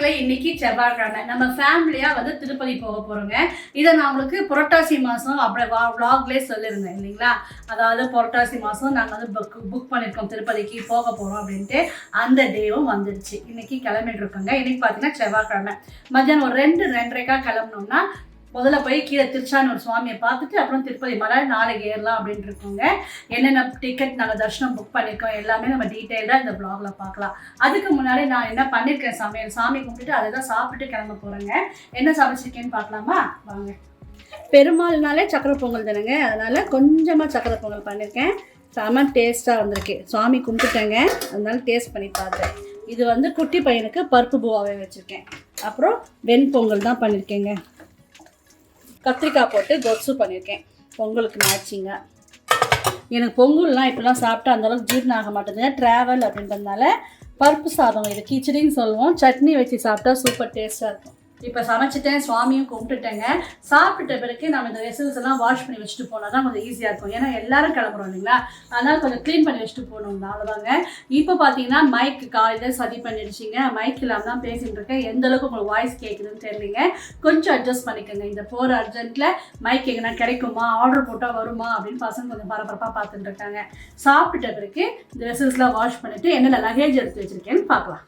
மக்களே இன்னைக்கு செவ்வாய்க்கிழமை. நம்ம ஃபேமிலியாக வந்து திருப்பதி போக போகிறோங்க இதை நான் உங்களுக்கு புரட்டாசி மாதம் அப்படி வா சொல்லியிருந்தேன் இல்லைங்களா? அதாவது புரட்டாசி மாதம் நாங்கள் வந்து புக் புக் பண்ணியிருக்கோம் திருப்பதிக்கு போக போகிறோம் அப்படின்ட்டு அந்த டேவும் வந்துடுச்சு இன்னைக்கு கிளம்பிட்டு இருக்கோங்க. இன்னைக்கு பார்த்தீங்கன்னா செவ்வாய்க்கிழமை. மத்தியானம் ஒரு ரெண்டு ரெண்டரைக்கா கிளம்பணும்னா முதல்ல போய் கீழே திருச்சானூர் சுவாமியை பார்த்துட்டு அப்புறம் திருப்பதி மலை நாளைக்கு ஏறலாம் அப்படின்னு இருக்கோங்க. என்னென்ன டிக்கெட் நாங்கள் தர்ஷனம் புக் பண்ணியிருக்கோம் எல்லாமே நம்ம டீட்டெயிலாக இந்த ப்ளாகில் பார்க்கலாம். அதுக்கு முன்னாடி நான் என்ன பண்ணியிருக்கேன் சமையல்? சாமி கும்பிட்டுட்டு அதை தான் சாப்பிட்டு கிளம்ப போகிறேங்க என்ன சமைச்சிருக்கேன்னு பார்க்கலாமா? வாங்க. பெருமாள்னாலே சக்கரை பொங்கல் தானேங்க. அதனால் கொஞ்சமாக சக்கரை பொங்கல் பண்ணியிருக்கேன். செம டேஸ்ட்டாக வந்திருக்கு. சாமி கும்பிட்டுட்டேங்க. அதனால டேஸ்ட் பண்ணி பார்த்தேன். இது வந்து குட்டி பையனுக்கு பருப்பு பூவாவே வச்சுருக்கேன். அப்புறம் வெண்பொங்கல் தான் பண்ணியிருக்கேங்க. கத்திரிக்காய் போட்டு கொசு பண்ணியிருக்கேன். பொங்கலுக்கு மேட்சிங்காக எனக்கு பொங்கல்லாம் இப்படிலாம் சாப்பிட்டா அந்தளவுக்கு ஜீரணம் ஆக மாட்டேங்குது. ட்ராவல் அப்படின்றதுனால பருப்பு சாதம் இது கிச்சடின்னு சொல்லுவோம். சட்னி வச்சு சாப்பிட்டா சூப்பர் டேஸ்ட்டாக இருக்கும். இப்போ சமைச்சிட்டேன் சுவாமியும் கும்பிட்டுட்டேங்க. சாப்பிட்ட பிறகு நம்ம இந்த வெசல்ஸ் எல்லாம் வாஷ் பண்ணி வச்சுட்டு போனால் தான் கொஞ்சம் ஈஸியாக இருக்கும். ஏன்னா எல்லாரும் கிளம்புறோம் இல்லைங்களா? அதனால் கொஞ்சம் க்ளீன் பண்ணி வச்சுட்டு போகணும் அவ்வளோதாங்க இப்போ பார்த்தீங்கன்னா மைக் காலையில் சரி பண்ணிடுச்சிங்க. மைக் இல்லாமல் தான் பேசிகிட்டு இருக்கேன். எந்த அளவுக்கு உங்களுக்கு வாய்ஸ் கேட்குதுன்னு தெரியலிங்க. கொஞ்சம் அட்ஜஸ்ட் பண்ணிக்கோங்க. இந்த போகிற அர்ஜென்ட்டில் மைக் எங்கன்னா கிடைக்குமா? ஆர்டர் போட்டால் வருமா? அப்படின்னு பசங்க கொஞ்சம் பரபரப்பாக பார்த்துட்டு இருக்காங்க. சாப்பிட்ட பிறகு இந்த வெசல்ஸ்லாம் வாஷ் பண்ணிவிட்டு என்னென்ன லகேஜ் எடுத்து வச்சுருக்கேன்னு பார்க்கலாம்